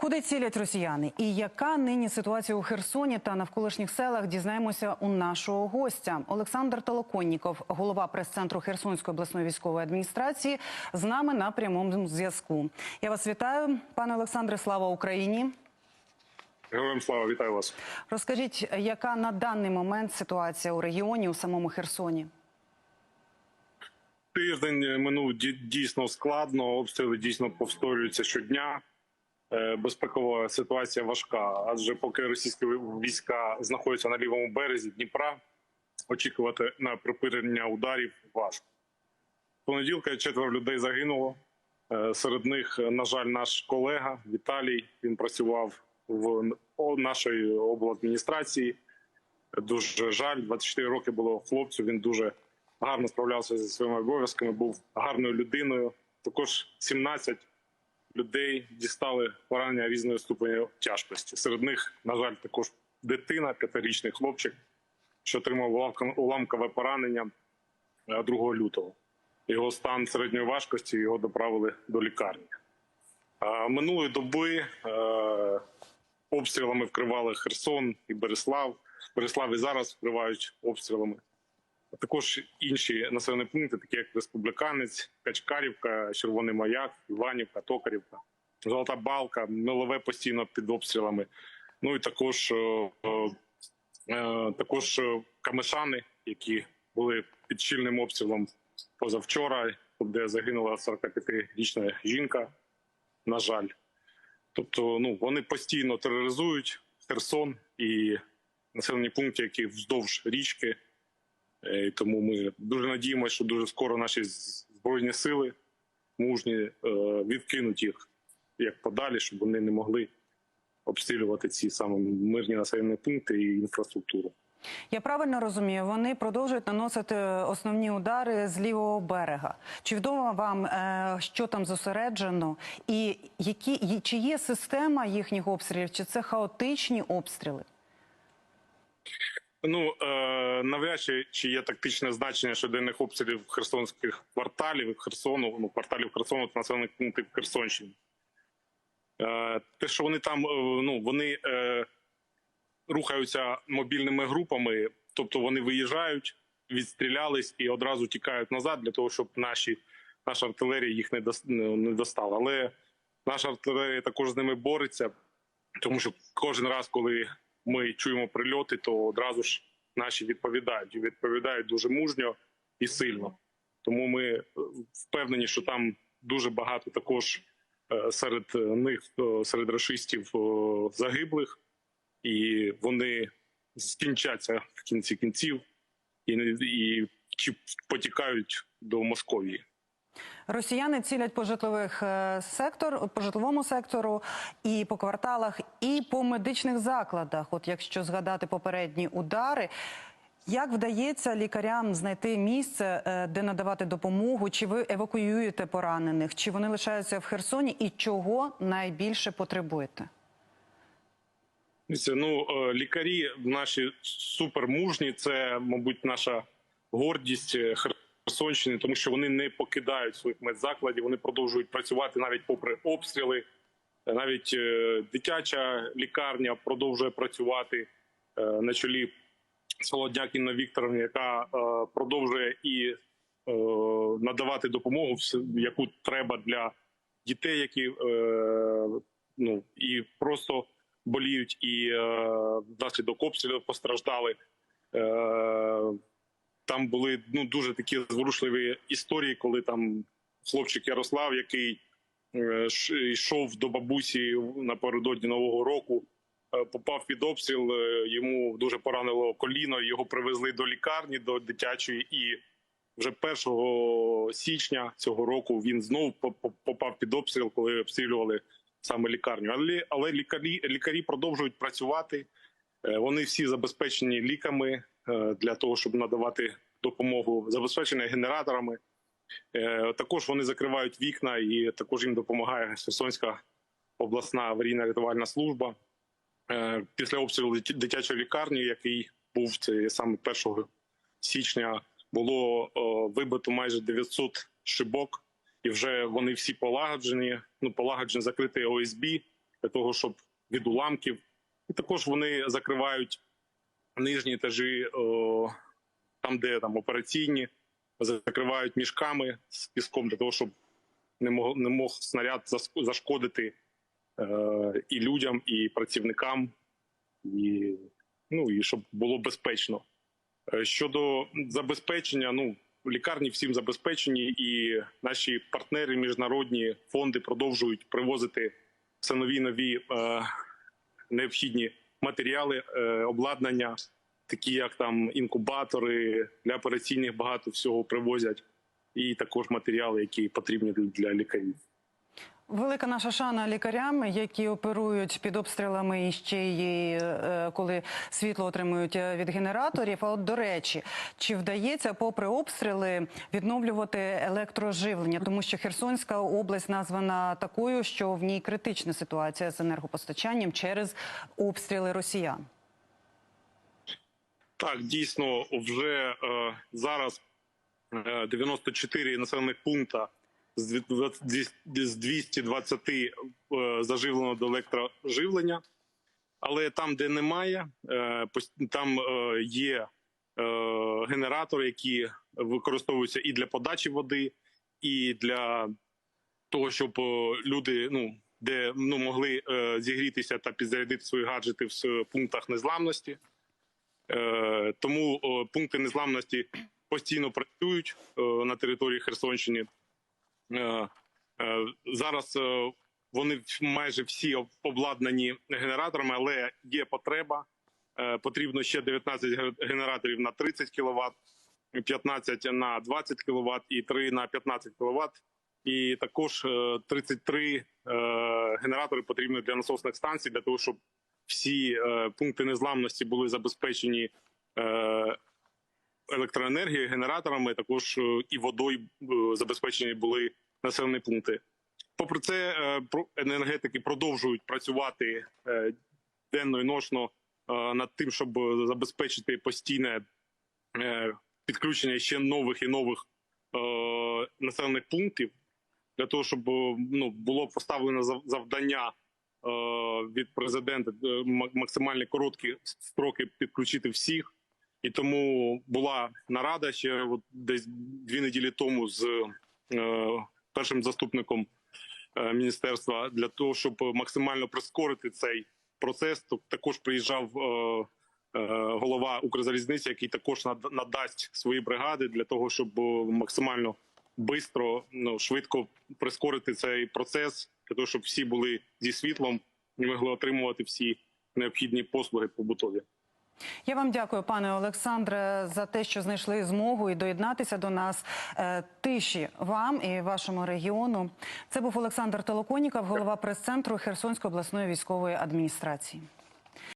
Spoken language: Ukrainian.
Куди цілять росіяни? І яка нині ситуація у Херсоні та навколишніх селах? Дізнаємося у нашого гостя. Олександр Толоконніков, голова прес-центру Херсонської обласної військової адміністрації, з нами на прямому зв'язку. Я вас вітаю, пане Олександре. Слава Україні! Героям слава, вітаю вас. Розкажіть, яка на даний момент ситуація у регіоні у самому Херсоні? Тиждень минув дійсно складно. Обстріли дійсно повторюються щодня. Е, Безпекова ситуація важка, адже поки російські війська знаходяться на лівому березі Дніпра, очікувати на припинення ударів важко. Понеділка четверо людей загинуло. Е, Серед них, на жаль, наш колега Віталій. Він працював в нашій обладміністрації. Дуже жаль, 24 роки було хлопцю. Він дуже гарно справлявся зі своїми обов'язками, був гарною людиною. Також 17 людей дістали поранення різної ступені тяжкості. Серед них, на жаль, також дитина, п'ятирічний хлопчик, що отримав уламкове поранення е, 2 лютого. Його стан середньої важкості його доправили до лікарні. Е, Минулої доби е, обстрілами вкривали Херсон і Береслав. Береслав і зараз вкривають обстрілами. А також інші населені пункти, такі як Республіканець, Качкарівка, Червоний Маяк, Іванівка, Токарівка, Золота Балка, Милове постійно під обстрілами. Ну і також, е, е, також е, Камишани, які були під щільним обстрілом позавчора, де загинула 45-річна жінка. На жаль, тобто, ну вони постійно тероризують Херсон і населені пункти, які вздовж річки. Е, тому ми дуже надіємося, що дуже скоро наші збройні сили мужні е, відкинуть їх як подалі, щоб вони не могли обстрілювати ці саме мирні населені пункти і інфраструктуру. Я правильно розумію, вони продовжують наносити основні удари з лівого берега. Чи відомо вам, е, що там зосереджено, і які чи є система їхніх обстрілів, чи це хаотичні обстріли? Ну е, навряд чи, чи є тактичне значення щоденних обстрілів херсонських кварталів Херсону, ну кварталів Херсону та населених пунктів Херсонщини. Е, те, що вони там, е, ну вони рухаються мобільними групами, тобто вони виїжджають, відстрілялись і одразу тікають назад для того, щоб наші наша артилерія їх не достала. Але наша артилерія також з ними бореться, тому що кожен раз, коли ми чуємо прильоти, то одразу ж наші відповідають і відповідають дуже мужньо і сильно. Тому ми е, впевнені, що там дуже багато також е, серед них, е, серед рашистів е, загиблих, і вони скінчаться в кінці кінців і, і потікають до Московії. Росіяни цілять по житлових е, сектор, по житловому сектору, і по кварталах, і по медичних закладах. От якщо згадати попередні удари. Як вдається лікарям знайти місце, е, де надавати допомогу? Чи ви евакуюєте поранених? Чи вони лишаються в Херсоні? І чого найбільше потребуєте? Ну е, лікарі наші супермужні. Це, мабуть, наша гордість е, Херсонщини, тому що вони не покидають своїх медзакладів. Вони продовжують працювати навіть попри обстріли. Е, Навіть е, дитяча лікарня продовжує працювати е, на чолі Солодняк Інна Вікторовна, яка продовжує і надавати допомогу, яку треба для дітей, які ну і просто боліють, і внаслідок обстрілів постраждали. Там були ну дуже такі зворушливі історії, коли там хлопчик Ярослав, який е, йшов до бабусі напередодні нового року, е, попав під обстріл. е, Йому дуже поранило коліно. Його привезли до лікарні, до дитячої, і вже 1 січня цього року він по- попав під обстріл, коли обстрілювали саме лікарню. Але але лікарі лікарі продовжують працювати. Вони всі забезпечені ліками для того, щоб надавати допомогу, забезпечені генераторами. Е, Також вони закривають вікна, і також їм допомагає Херсонська обласна аварійна рятувальна служба. Е, Після обстрілу дитячої лікарні, який був це саме 1 січня, було вибито майже 900 шибок, і вже вони всі полагоджені. Ну полагоджені закритий ОСБ, для того, щоб від уламків. І також вони закривають нижні етажі, о, там, де там операційні, закривають мішками з піском для того, щоб не мог, не мог снаряд зашкодити е, і людям, і працівникам, і, ну, і щоб було безпечно. Е, Щодо забезпечення, ну лікарні всім забезпечені, і наші партнери, міжнародні фонди продовжують привозити все нові нові е, необхідні матеріали, е, обладнання, такі як там інкубатори для операційних багато всього привозять, і також матеріали, які потрібні для- лікарів. Велика наша шана лікарям, які оперують під обстрілами і ще й е, коли світло отримують е, від генераторів. А от до речі, чи вдається, попри обстріли, відновлювати електроживлення, тому що Херсонська область названа такою, що в ній критична ситуація з енергопостачанням через обстріли росіян. Так, дійсно, вже е, зараз е, 94 населених пункта з дві- дві- 220 е, заживлено до електроживлення. Але там, де немає, е, там е, є генератори, які використовуються і для подачі води, і для того, щоб люди, ну де ну могли зігрітися та підзарядити свої гаджети в пунктах незламності. Тому пункти незламності постійно працюють на території Херсонщини. Е, е, Зараз е, вони майже всі обладнані генераторами, але є потреба. Потрібно ще 19 генераторів на 30 кВт, 15 на 20 кВт і 3 на 15 кВт. І також е, 33 е, генератори потрібні для насосних станцій, для того, щоб всі пункти незламності були забезпечені електроенергією, генераторами, також е, і водою е, забезпечені були населені пункти. Попри це, е, енергетики продовжують працювати денно і ночно е, над тим, щоб забезпечити постійне підключення ще нових і нових населених пунктів для того, щоб ну було поставлено зав- завдання від президента ма- максимально короткі строки підключити всіх. І тому була нарада ще от десь дві неділі тому з е, першим заступником е, міністерства для того, щоб максимально прискорити цей процес. То також приїжджав е, голова Укрзалізниці, який також над- надасть свої бригади для того, щоб максимально бистро, ну швидко прискорити цей процес, для того, щоб всі були зі світлом і могли отримувати всі необхідні послуги побутові. Я вам дякую, пане Олександре, за те, що знайшли змогу і доєднатися до нас. Е, Тиші вам і вашому регіону. Це був Олександр Толоконіков, голова прес-центру Херсонської обласної військової адміністрації.